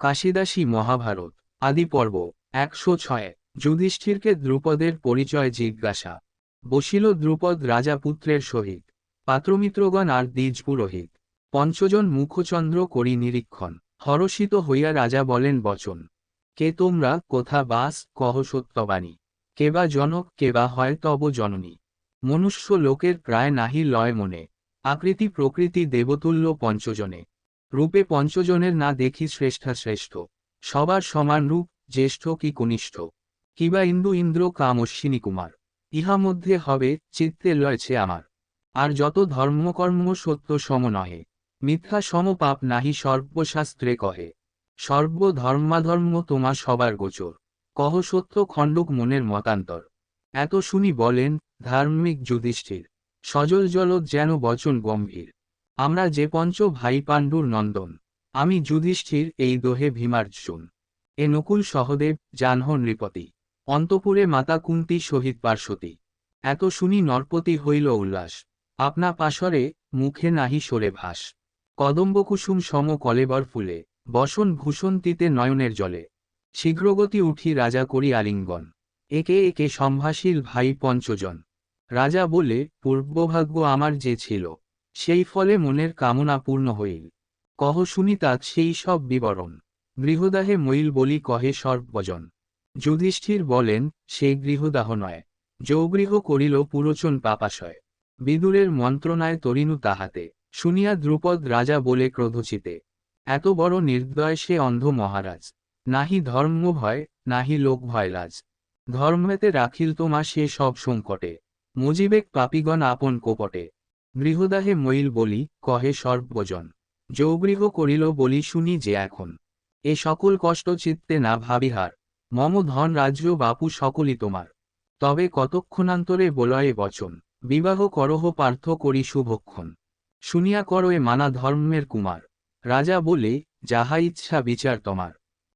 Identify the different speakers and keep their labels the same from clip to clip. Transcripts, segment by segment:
Speaker 1: কাশিদাসী মহাভারত, আদি পর্ব, একশো ছয়, যুধিষ্ঠিরকে দ্রুপদের পরিচয় জিজ্ঞাসা। বসিল দ্রুপদ রাজাপুত্রের সহিত, পাত্রমিত্রগণ আর দ্বিজ পুরোহিত পঞ্চজন মুখচন্দ্র করি নিরীক্ষণ, হরষিত হইয়া রাজা বলেন, বচন, কে তোমরা, কোথা বাস, কহ সত্যবাণী। কেবা জনক কেবা হয় তব জননী। মনুষ্য লোকের প্রায় নাহি লয় মনে। আকৃতি প্রকৃতি দেবতুল্য পঞ্চজনে। রূপে পঞ্চজনের না দেখি শ্রেষ্ঠা শ্রেষ্ঠ। সবার সমান রূপ, জ্যেষ্ঠ কি কনিষ্ঠ? কিবা ইন্দু ইন্দ্র কাম অশ্বিনী কুমার। ইহা মধ্যে হবে, চিত্তে লয়েছে আমার। আর যত ধর্মকর্ম সত্য সম নহে। মিথ্যা সম পাপ নাহি সর্বশাস্ত্রে কহে। সর্বধর্মাধর্ম তোমা সবার গোচর। কহ সত্য খণ্ডক মনের মতান্তর। এত শুনি বলেন, ধার্মিক যুধিষ্ঠির। সজল জলদ যেন বচন গম্ভীর। আমরা যে পঞ্চ ভাই পাণ্ডুর নন্দন, আমি যুধিষ্ঠির এই দোহে ভীমার্জুন। এ নকুল সহদেব জানহ নৃপতি, অন্তপুরে মাতা কুন্তি সহিত পার্শ্বতী। এত শুনি নরপতি হইল উল্লাস, আপনা পাশরে মুখে নাহি সরে ভাস। কদম্বকুসুম সম কলেবর ফুলে, বসন ভূষন্তিতে নয়নের জলে। শীঘ্রগতি উঠি রাজা করি আলিঙ্গন। একে একে সম্ভাষীল ভাই পঞ্চজন। রাজা বলে, পূর্বভাগ্য আমার যে ছিল সেই ফলে মনের কামনা পূর্ণ হইল। কহ শুনি তাত সেই সব বিবরণ। গৃহদাহে মইল বলি কহে সর্বজন। যুধিষ্ঠির বলেন, সে গৃহদাহ নয়। যৌগৃহ করিল পুরোচন পাপাশয়। বিদুরের মন্ত্রণায় তরিনু তাহাতে। শুনিয়া দ্রুপদ রাজা বলে ক্রোধচিতে। এত বড় নির্দয় সে অন্ধ মহারাজ। নাহি ধর্ম ভয়, নাহি লোক ভয় লাজ। ধর্মেতে রাখিল তোমা সে সব সংকটে। মুজিবেক পাপিগণ আপন কোপটে। গৃহদাহে মইল বলি, কহে সর্বজন। যৌগৃহ করিল বলি শুনি যে এখন। এ সকল কষ্ট চিত্তে না ভাবিহার। মম ধন রাজ্য বাপু সকলই তোমার। তবে কতক্ষণান্তরে বলয়ে বচন। বিবাহ করহ পার্থ করি শুভক্ষণ। শুনিয়া করয়ে মানা ধর্মের কুমার। রাজা বলে, যাহা ইচ্ছা বিচার তোমার।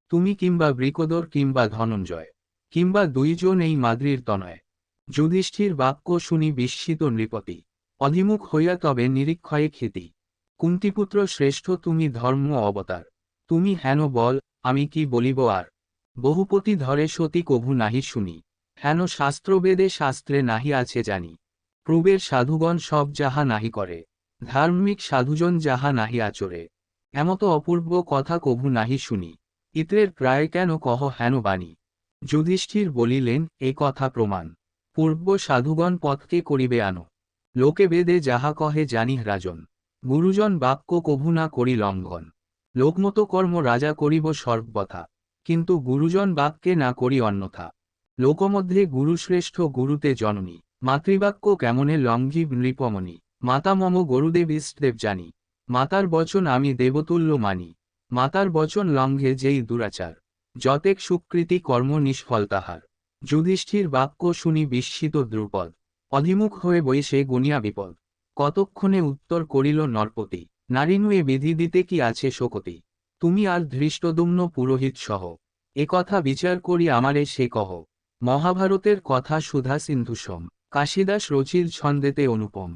Speaker 1: তুমি কিংবা বৃকদর কিংবা ধনঞ্জয়। কিংবা দুইজন এই মাদ্রির তনয়। যুধিষ্ঠির বাক্য শুনি বিস্মিত নৃপতি। অধিমুখ হইয়া তবে নিরীক্ষয়ে খ্যাতি কুন্তিপুত্র শ্রেষ্ঠ, তুমি ধর্ম অবতার। তুমি হেন বল, আমি কি বলিব আর? বহুপতি ধরে সতী কভু নাহি শুনি। হেন শাস্ত্রবেদে শাস্ত্রে নাহি আছে জানি। প্রবের সাধুগণ সব যাহা নাহি করে। ধার্মিক সাধুজন যাহা নাহি আচরে। এমত অপূর্ব কথা কভু নাহি শুনি। ইত্রের প্রায় কেন কহ হেন বাণী? যুধিষ্ঠির বলিলেন, এ কথা প্রমাণ। পূর্ব সাধুগণ পথকে করিবে আনো। লোকে বেদে যাহা কহে জানি রাজন। গুরুজন বাক্য কভু না করি লঙ্ঘন। লোকমতো কর্ম রাজা করিব সর্বথা কিন্তু গুরুজন বাক্যে না করি অন্যথা। লোকমধ্যে গুরুশ্রেষ্ঠ গুরুতে জননী। মাতৃবাক্য কেমনে লঙ্ঘিব নৃপমণি। মাতা মম গরুদেব ইষ্টদেব জানি। মাতার বচন আমি দেবতুল্য মানি। মাতার বচন লঙ্ঘে যেই দুরাচার। যতেক সুকৃতি কর্ম নিষ্ফল তাহার। যুধিষ্ঠির বাক্য শুনি বিস্মিত দ্রুপদ। অধিমুখ হয়ে বই সে গুনিয়া বিপদ। কতক্ষণে উত্তর করিল নরপতি, নারীনুয়ে বিধি দিতে কি আছে শোকতি? তুমি আর ধৃষ্টদুম্ন পুরোহিত সহ। এ কথা বিচার করি আমারে সে কহ। মহাভারতের কথা সুধা সিন্ধুসম। কাশিদাস রচিল ছন্দেতে অনুপম।